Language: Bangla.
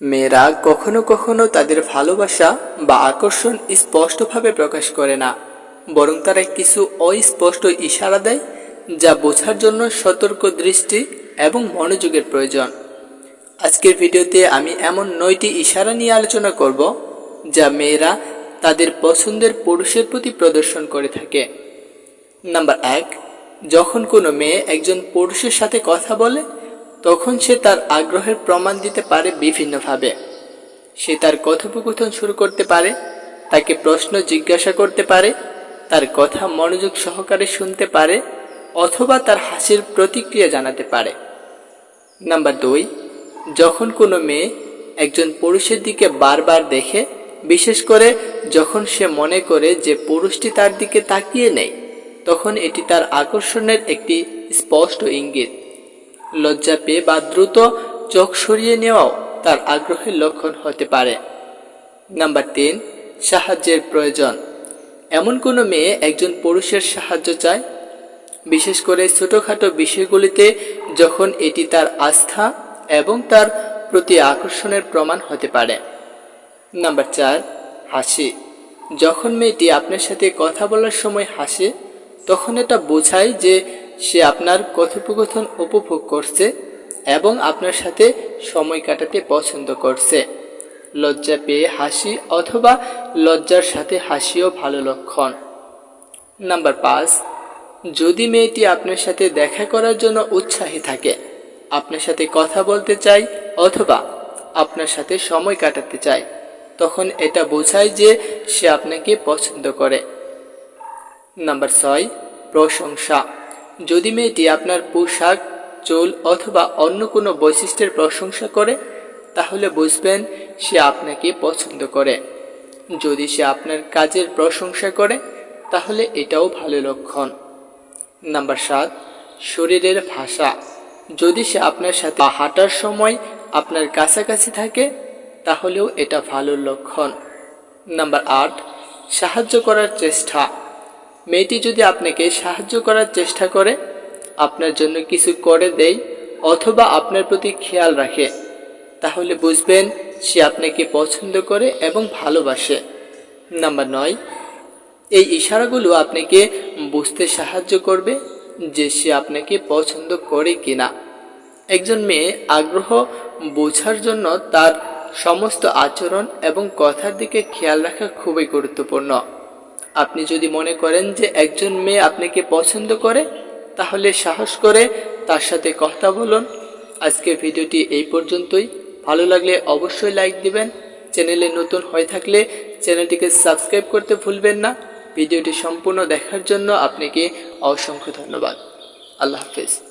মেয়েরা কখনো কখনো তাদের ভালোবাসা বা আকর্ষণ স্পষ্টভাবে প্রকাশ করে না, বরং তারা কিছু অস্পষ্ট ইশারা দেয় যা বোঝার জন্য সতর্ক দৃষ্টি এবং মনোযোগের প্রয়োজন। আজকের ভিডিওতে আমি এমন নয়টি ইশারা নিয়ে আলোচনা করব যা মেয়েরা তাদের পছন্দের পুরুষের প্রতি প্রদর্শন করে থাকে। নাম্বার এক, যখন কোনো মেয়ে একজন পুরুষের সাথে কথা বলে তখন সে তার আগ্রহের প্রমাণ দিতে পারে বিভিন্নভাবে। সে তার কথোপকথন শুরু করতে পারে, তাকে প্রশ্ন জিজ্ঞাসা করতে পারে, তার কথা মনোযোগ সহকারে শুনতে পারে, অথবা তার হাসির প্রতিক্রিয়া জানাতে পারে। নাম্বার দুই, যখন কোনো মেয়ে একজন পুরুষের দিকে বারবার দেখে, বিশেষ করে যখন সে মনে করে যে পুরুষটি তার দিকে তাকিয়ে নেই, তখন এটি তার আকর্ষণের একটি স্পষ্ট ইঙ্গিত। লজ্জা পেয়ে বা দ্রুত চোখ সরিয়ে নেওয়াও তার আগ্রহের লক্ষণ হতে পারে। নাম্বার তিন, সাহায্যের প্রয়োজন। এমন কোনো মেয়ে একজন পুরুষের সাহায্য চায়? বিশেষ করে ছোটোখাটো বিষয়গুলিতে যখন এটি তার আস্থা এবং তার প্রতি আকর্ষণের প্রমাণ হতে পারে। নাম্বার চার, হাসি। যখন মেয়েটি আপনার সাথে কথা বলার সময় হাসে, তখন এটা বোঝায় যে সে আপনার কথোপকথন উপভোগ করছে এবং আপনার সাথে সময় কাটাতে পছন্দ করছে। লজ্জা পেয়ে হাসি অথবা লজ্জার সাথে হাসিও ভালো লক্ষণ। নাম্বার পাঁচ, যদি মেয়েটি আপনার সাথে দেখা করার জন্য উৎসাহী থাকে, আপনার সাথে কথা বলতে চাই অথবা আপনার সাথে সময় কাটাতে চায়, তখন এটা বোঝায় যে সে আপনাকে পছন্দ করে। নাম্বার ছয়, প্রশংসা। যদি মেয়েটি আপনার পোশাক, চুল অথবা অন্য কোনো বৈশিষ্ট্যের প্রশংসা করে, তাহলে বুঝবেন সে আপনাকে পছন্দ করে। যদি সে আপনার কাজের প্রশংসা করে, তাহলে এটাও ভালো লক্ষণ। নাম্বার সাত, শরীরের ভাষা। যদি সে আপনার সাথে হাঁটার সময় আপনার কাছাকাছি থাকে, তাহলেও এটা ভালো লক্ষণ। নাম্বার আট, সাহায্য করার চেষ্টা। মেয়েটি যদি আপনাকে সাহায্য করার চেষ্টা করে, আপনার জন্য কিছু করে দেয় অথবা আপনার প্রতি খেয়াল রাখে, তাহলে বুঝবেন সে আপনাকে পছন্দ করে এবং ভালোবাসে। নাম্বার নয়, এই ইশারাগুলো আপনাকে বুঝতে সাহায্য করবে যে সে আপনাকে পছন্দ করে কিনা। একজন মেয়ে আগ্রহ বোঝার জন্য তার সমস্ত আচরণ এবং কথার দিকে খেয়াল রাখা খুবই গুরুত্বপূর্ণ। আপনি যদি মনে করেন যে একজন মেয়ে আপনাকে পছন্দ করে, তাহলে সাহস করে তার সাথে কথা বলুন। আজকের ভিডিওটি এই পর্যন্তই। ভালো লাগলে অবশ্যই লাইক দিবেন। চ্যানেলে নতুন হয়ে থাকলে চ্যানেলটিকে সাবস্ক্রাইব করতে ভুলবেন না। ভিডিওটি সম্পূর্ণ দেখার জন্য আপনাকে অসংখ্য ধন্যবাদ। আল্লাহ হাফেজ।